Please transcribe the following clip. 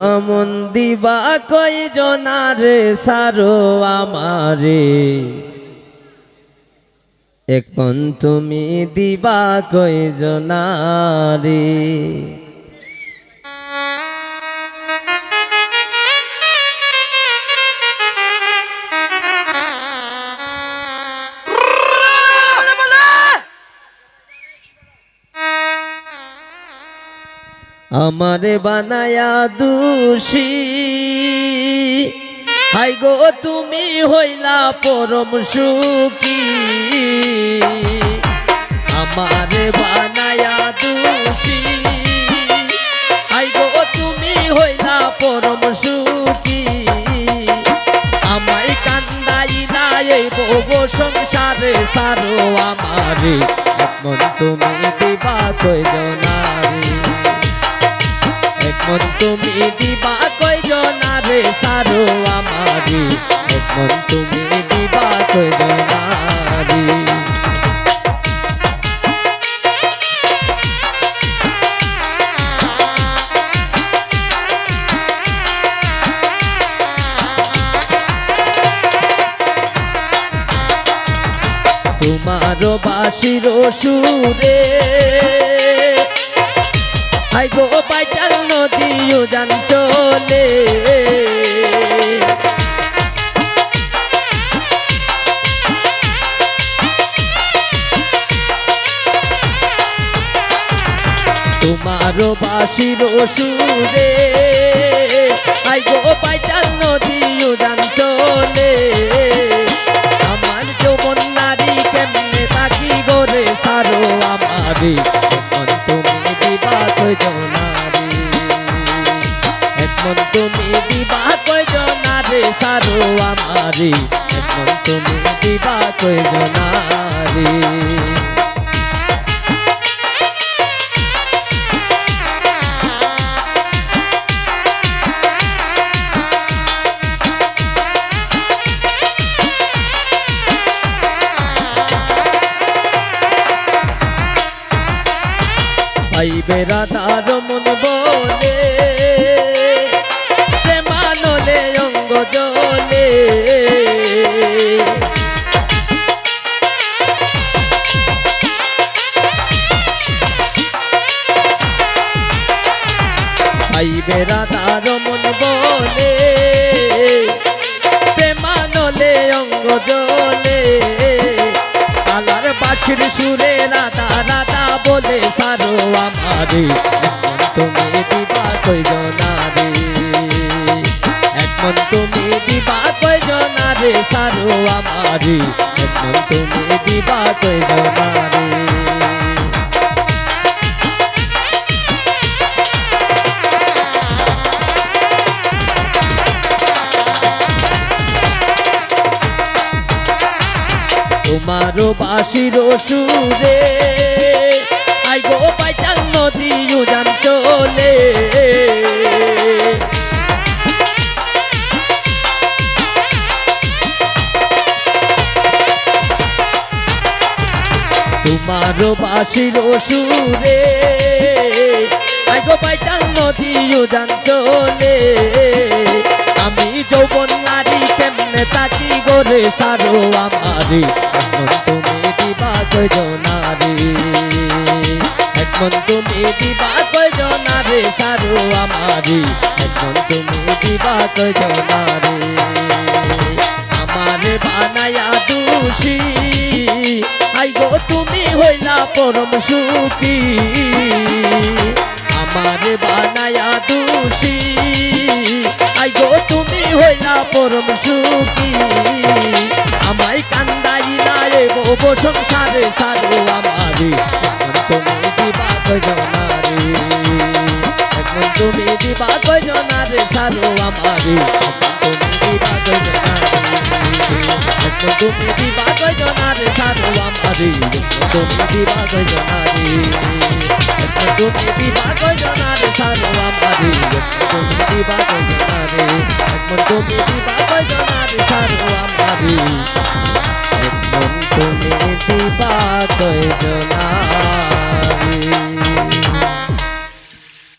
আমন দিবা কই জনারে সারো আমারে। এখন তুমি দিবা কই জনারে আমারে বানায়া দোষী। হাই গো, তুমি হইলা পরম সুখী। আমারে বানায়া দোষী। হাই গো, তুমি হইলা পরম সুখী। আমায় কান্দাইলা এই বব সংসারে, সারো আমারে। তুমি দিবা জনারে এখন তুমি দিবা কয়জনারে সারো আমারি? এখন তুমি দিবা কয়জনারি তোমার বাসির সুরে আই গো পাইটাল নদীও জান চলে। তোমার বাসির সুরে আই গো পাইটাল নদীও জান তুমি দিবা কয়জনারে সারো আমারে? এখন তুমি দিবা ভাই বেড়াদার মন বলে, প্রেমানলে অঙ্গ জলে। আলার বাসির সুরে রাধা রাধা বলে, সারো আমারে তুমি দিবা কই জনারে এখন তুমি দিবা কই জনারে সারো আমারে এখন তুমি দিবা কই তোমারও বাসির সুরে আই গো পাইটাল নদী, উজান চলে। তোমারও বাসির সুরে আই গো পাইটাল নদী, উজান চলে। আমি যৌবন নারী, কেমনে তাকি গোরে সারো আমারে এখন তুমি দিবা কয়জনারে এখন তুমি দিবা কয়জনারে সারো আমারে। এখন তুমি দিবা কয়জনারে আমারে বানায়া দোষী, আই গো তুমি হইলা পরম সুখী। আমারে বানায়া দোষী, আই গো তুমি হইলা পরম সুখী। আমায় কান্দাইলা বব সংসারে সারো আমারে। তুমি দিবা কজনারে এখন তুমি দিবা কজনারে সারো আমারে। তুমি দিবা কজনারে এখন তুমি দিবা কজনারে সারো আমারে। তুমি দিবা কজনারে এখন তুমি দিবা কজনারে সারো আমারে। তুমি দিবা কজনারে এখন তুমি দিবা কজনারে সারো আমারে।